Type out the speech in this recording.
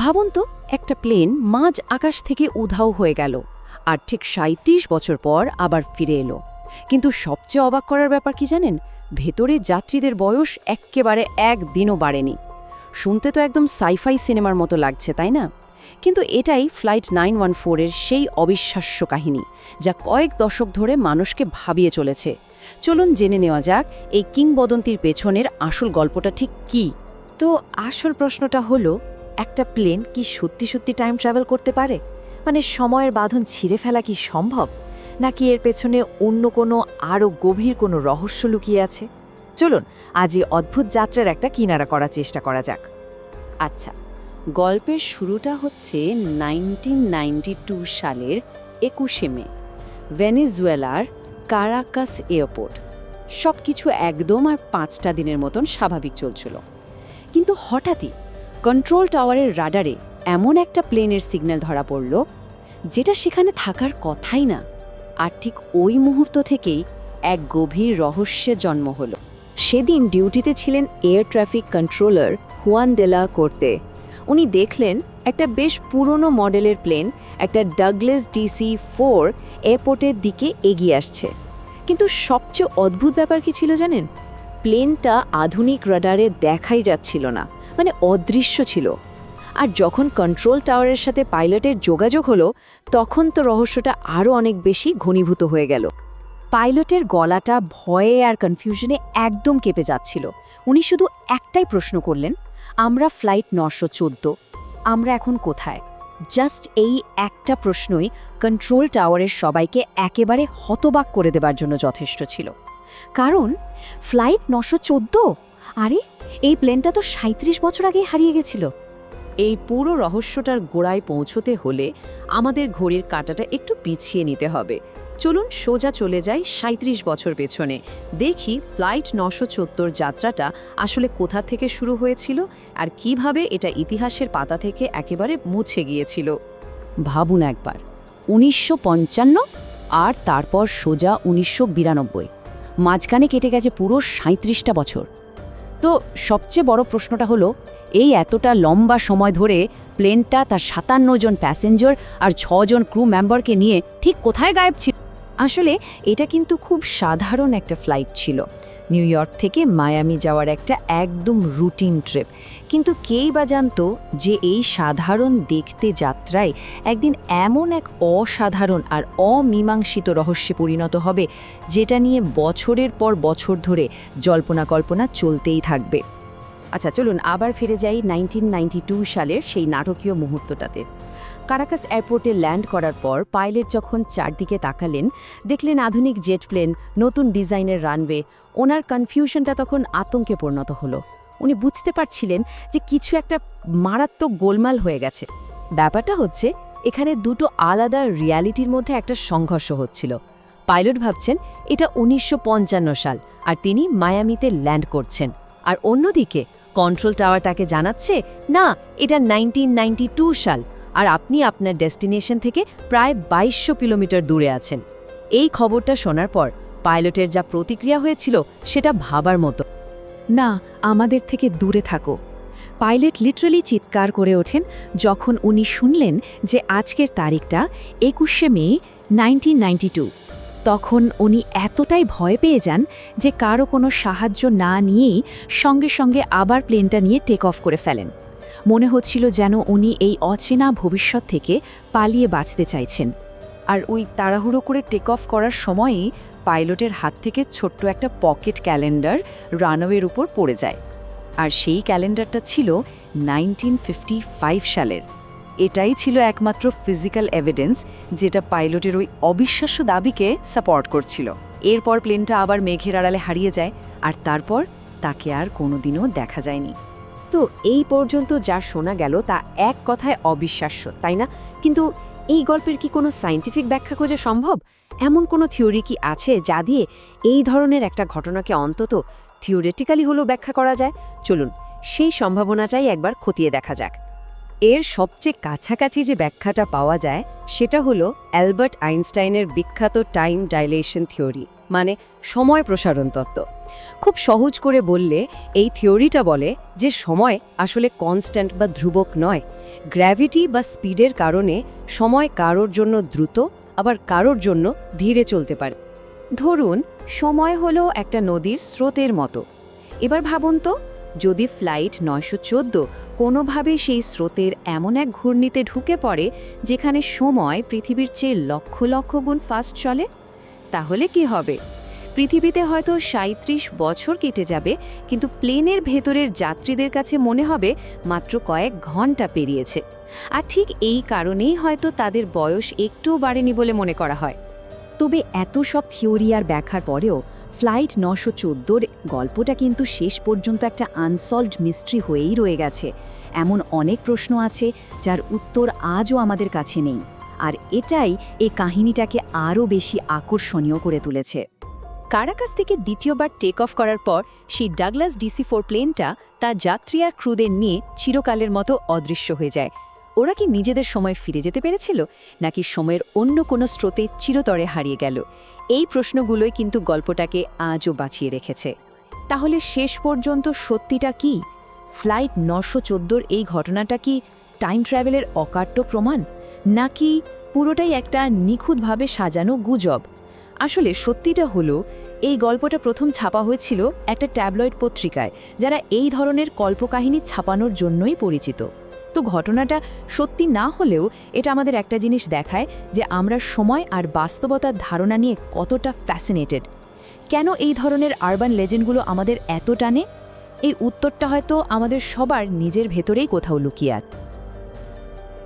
ভাবুন তো, একটা প্লেন মাঝ আকাশ থেকে উধাও হয়ে গেল, আর ঠিক সাঁত্রিশ বছর পর আবার ফিরে এলো। কিন্তু সবচেয়ে অবাক করার ব্যাপার কি জানেন? ভেতরে যাত্রীদের বয়স এক্কেবারে একদিনও বাড়েনি। শুনতে তো একদম সাইফাই সিনেমার মতো লাগছে, তাই না? কিন্তু এটাই ফ্লাইট নাইন ওয়ান ফোরের সেই অবিশ্বাস্য কাহিনী, যা কয়েক দশক ধরে মানুষকে ভাবিয়ে চলেছে। চলুন জেনে নেওয়া যাক, এই কিংবদন্তির পেছনের আসল গল্পটা ঠিক কী? তো আসল প্রশ্নটা হলো একটা প্লেন কি সত্যি সত্যি টাইম ট্রাভেল করতে পারে? মানে সময়ের বাঁধন ছিঁড়ে ফেলা কি সম্ভব? নাকি এর পেছনে অন্য কোনো আরও গভীর কোনো রহস্য লুকিয়ে আছে? চলুন, আজ এই অদ্ভুত যাত্রার একটা কিনারা করার চেষ্টা করা যাক। আচ্ছা গল্পের শুরুটা হচ্ছে নাইনটিন সালের একুশে মে, ভেনেজুয়েলার কারাকাস এয়ারপোর্ট। সব কিছু একদম আর পাঁচটা দিনের মতন স্বাভাবিক চলছিল। কিন্তু হঠাৎই কন্ট্রোল টাওয়ারের রাডারে এমন একটা প্লেনের সিগন্যাল ধরা পড়ল, যেটা সেখানে থাকার কথাই না, আর ঠিক ওই মুহূর্ত থেকেই এক গভীর রহস্যের জন্ম হল। সেদিন ডিউটিতে ছিলেন air traffic controller Juan de la করতে। উনি দেখলেন একটা বেশ পুরনো মডেলের প্লেন একটা ডাগলেস ডিসি ফোর এয়ারপোর্টের দিকে এগিয়ে আসছে। কিন্তু সবচেয়ে অদ্ভুত ব্যাপার কি ছিল জানেন? প্লেনটা আধুনিক রাডারে দেখাই যাচ্ছিল না। মানে অদৃশ্য ছিল। আর যখন কন্ট্রোল টাওয়ারের সাথে পাইলটের যোগাযোগ হলো, তখন তো রহস্যটা আরও অনেক বেশি ঘনীভূত হয়ে গেল। পাইলটের গলাটা ভয়ে আর কনফিউশনে একদম কেঁপে যাচ্ছিল। উনি শুধু একটাই প্রশ্ন করলেন, আমরা ফ্লাইট নশো চোদ্দ, আমরা এখন কোথায়? জাস্ট এই একটা প্রশ্নই কন্ট্রোল টাওয়ারের সবাইকে একেবারে হতবাক করে দেবার জন্য যথেষ্ট ছিল। কারণ ফ্লাইট নশো চোদ্দ? আরে এই প্লেনটা তো সাঁত্রিশ বছর আগে হারিয়ে গেছিল। এই পুরো রহস্যটার গোড়ায় পৌঁছতে হলে আমাদের ঘড়ির কাঁটাটা একটু পিছিয়ে নিতে হবে। চলুন সোজা চলে যাই সাঁত্রিশ বছর পেছনে। দেখি ফ্লাইট নশো চত্বর যাত্রাটা আসলে কোথা থেকে শুরু হয়েছিল আর কীভাবে এটা ইতিহাসের পাতা থেকে একেবারে মুছে গিয়েছিল। ভাবুন একবার, উনিশশো পঞ্চান্ন আর তারপর সোজা উনিশশো বিরানব্বই। মাঝখানে কেটে গেছে পুরো সাঁত্রিশটা বছর। তো সবচেয়ে বড় প্রশ্নটা হলো, এই এতটা লম্বা সময় ধরে প্লেনটা তার সাতান্ন জন প্যাসেঞ্জার আর ছজন ক্রু মেম্বারকে নিয়ে ঠিক কোথায় গায়েব ছিল? আসলে এটা কিন্তু খুব সাধারণ একটা ফ্লাইট ছিল। নিউ ইয়র্ক থেকে মায়ামি যাওয়ার একটা একদম রুটিন ট্রিপ। কিন্তু কেই বা জানতো যে এই সাধারণ দেখতে যাত্রায় একদিন এমন এক অসাধারণ আর অমীমাংসিত রহস্যে পরিণত হবে, যেটা নিয়ে বছরের পর বছর ধরে জল্পনা কল্পনা চলতেই থাকবে। আচ্ছা চলুন আবার ফিরে যাই নাইনটিন সালের সেই নাটকীয় মুহূর্তটাতে। কারাকাস এয়ারপোর্টে ল্যান্ড করার পর পাইলট যখন চারদিকে তাকালেন, দেখলেন আধুনিক জেট প্লেন, নতুন ডিজাইনের রানওয়ে, ওনার কনফিউশনটা তখন আতঙ্কে পরিণত হলো। উনি বুঝতে পারছিলেন যে কিছু একটা মারাত্মক গোলমাল হয়ে গেছে। ব্যাপারটা হচ্ছে, এখানে দুটো আলাদা রিয়ালিটির মধ্যে একটা সংঘর্ষ হচ্ছিল। পাইলট ভাবছেন, এটা উনিশশো পঞ্চান্ন সাল আর তিনি মায়ামিতে ল্যান্ড করছেন। আর অন্যদিকে, কন্ট্রোল টাওয়ার তাকে জানাচ্ছে, না, এটা নাইনটিন সাল আর আপনি আপনার ডেস্টিনেশন থেকে প্রায় বাইশশো কিলোমিটার দূরে আছেন। এই খবরটা শোনার পর পাইলটের যা প্রতিক্রিয়া হয়েছিল, সেটা ভাবার মতো। না, আমাদের থেকে দূরে থাকো। পাইলট লিটারালি চিৎকার করে ওঠেন যখন উনি শুনলেন যে আজকের তারিখটা একুশে মে, নাইনটিন তখন উনি এতটাই ভয় পেয়ে যান যে কারও কোনো সাহায্য না নিয়েই সঙ্গে সঙ্গে আবার প্লেনটা নিয়ে টেক অফ করে ফেলেন। মনে হচ্ছিল যেন উনি এই অচেনা ভবিষ্যৎ থেকে পালিয়ে বাঁচতে চাইছেন। আর ওই তাড়াহুড়ো করে টেক অফ করার সময়ই পাইলটের হাত থেকে ছোট্ট একটা পকেট ক্যালেন্ডার রানওয়ের উপর পড়ে যায়। আর সেই ক্যালেন্ডারটা ছিল নাইনটিন সালের। এটাই ছিল একমাত্র ফিজিক্যাল এভিডেন্স যেটা পাইলটের ওই অবিশ্বাস্য দাবিকে সাপোর্ট করছিল। এরপর প্লেনটা আবার মেঘের আড়ালে হারিয়ে যায় আর তারপর তাকে আর কোনোদিনও দেখা যায়নি। তো এই পর্যন্ত যা শোনা গেল তা এক কথায় অবিশ্বাস্য, তাই না? কিন্তু এই গল্পের কি কোনো সায়েন্টিফিক ব্যাখ্যা খোঁজা সম্ভব? এমন কোনো থিওরি কি আছে যা দিয়ে এই ধরনের একটা ঘটনাকে অন্তত থিওরিটিক্যালি হলেও ব্যাখ্যা করা যায়? চলুন, সেই সম্ভাবনাটাই একবার খতিয়ে দেখা যাক। এর সবচেয়ে কাছাকাছি যে ব্যাখ্যাটা পাওয়া যায়, সেটা হলো অ্যালবার্ট আইনস্টাইনের বিখ্যাত টাইম ডাইলেশন থিওরি মানে সময় প্রসারণ তত্ত্ব। খুব সহজ করে বললে, এই থিওরিটা বলে যে সময় আসলে কনস্ট্যান্ট বা ধ্রুবক নয়, গ্র্যাভিটি বা স্পিডের কারণে সময় কারোর জন্য দ্রুত আবার কারোর জন্য ধীরে চলতে পারে। ধরুন, সময় হলো একটা নদীর স্রোতের মতো। এবার ভাবুন তো, যদি ফ্লাইট নয়শো চোদ্দ, কোনোভাবে সেই স্রোতের এমন এক ঘূর্ণিতে ঢুকে পড়ে, যেখানে সময় পৃথিবীর চেয়ে লক্ষ লক্ষ গুণ ফাস্ট চলে, তাহলে কি হবে? পৃথিবীতে হয়তো সাঁত্রিশ বছর কেটে যাবে, কিন্তু প্লেনের ভেতরের যাত্রীদের কাছে মনে হবে মাত্র কয়েক ঘণ্টা পেরিয়েছে। আর ঠিক এই কারণেই হয়তো তাদের বয়স একটুও বাড়েনি বলে মনে করা হয়। তবে এত সব থিওরি আর ব্যাখ্যার পরেও ফ্লাইট নশো চোদ্দোর গল্পটা কিন্তু শেষ পর্যন্ত একটা আনসলভড মিস্ট্রি হয়েই রয়ে গেছে। এমন অনেক প্রশ্ন আছে যার উত্তর আজও আমাদের কাছে নেই। আর এটাই এই কাহিনীটাকে আরও বেশি আকর্ষণীয় করে তুলেছে। কারাকাস থেকে দ্বিতীয়বার টেক অফ করার পর সেই ডাগলাস ডিসি ফোর প্লেনটা তার যাত্রী আর ক্রুদের নিয়ে চিরকালের মতো অদৃশ্য হয়ে যায়। ওরা কি নিজেদের সময় ফিরে যেতে পেরেছিল, নাকি সময়ের অন্য কোনো স্রোতে চিরতরে হারিয়ে গেল? এই প্রশ্নগুলোই কিন্তু গল্পটাকে আজও বাঁচিয়ে রেখেছে। তাহলে শেষ পর্যন্ত সত্যিটা কি? ফ্লাইট নশো চোদ্দোর এই ঘটনাটা কি টাইম ট্রাভেলের অকাট্য প্রমাণ? নাকি পুরোটাই একটা নিখুঁতভাবে সাজানো গুজব? আসলে সত্যিটা হলো, এই গল্পটা প্রথম ছাপা হয়েছিল একটা ট্যাবলয়েড পত্রিকায়, যারা এই ধরনের কল্পকাহিনী ছাপানোর জন্যই পরিচিত। তো ঘটনাটা সত্যি না হলেও এটা আমাদের একটা জিনিস দেখায় যে আমরা সময় আর বাস্তবতার ধারণা নিয়ে কতটা ফ্যাসিনেটেড কেন এই ধরনের আরবান লেজেন্ডগুলো আমাদের এত টানে? এই উত্তরটা হয়তো আমাদের সবার নিজের ভেতরেই কোথাও লুকিয়ে আছে।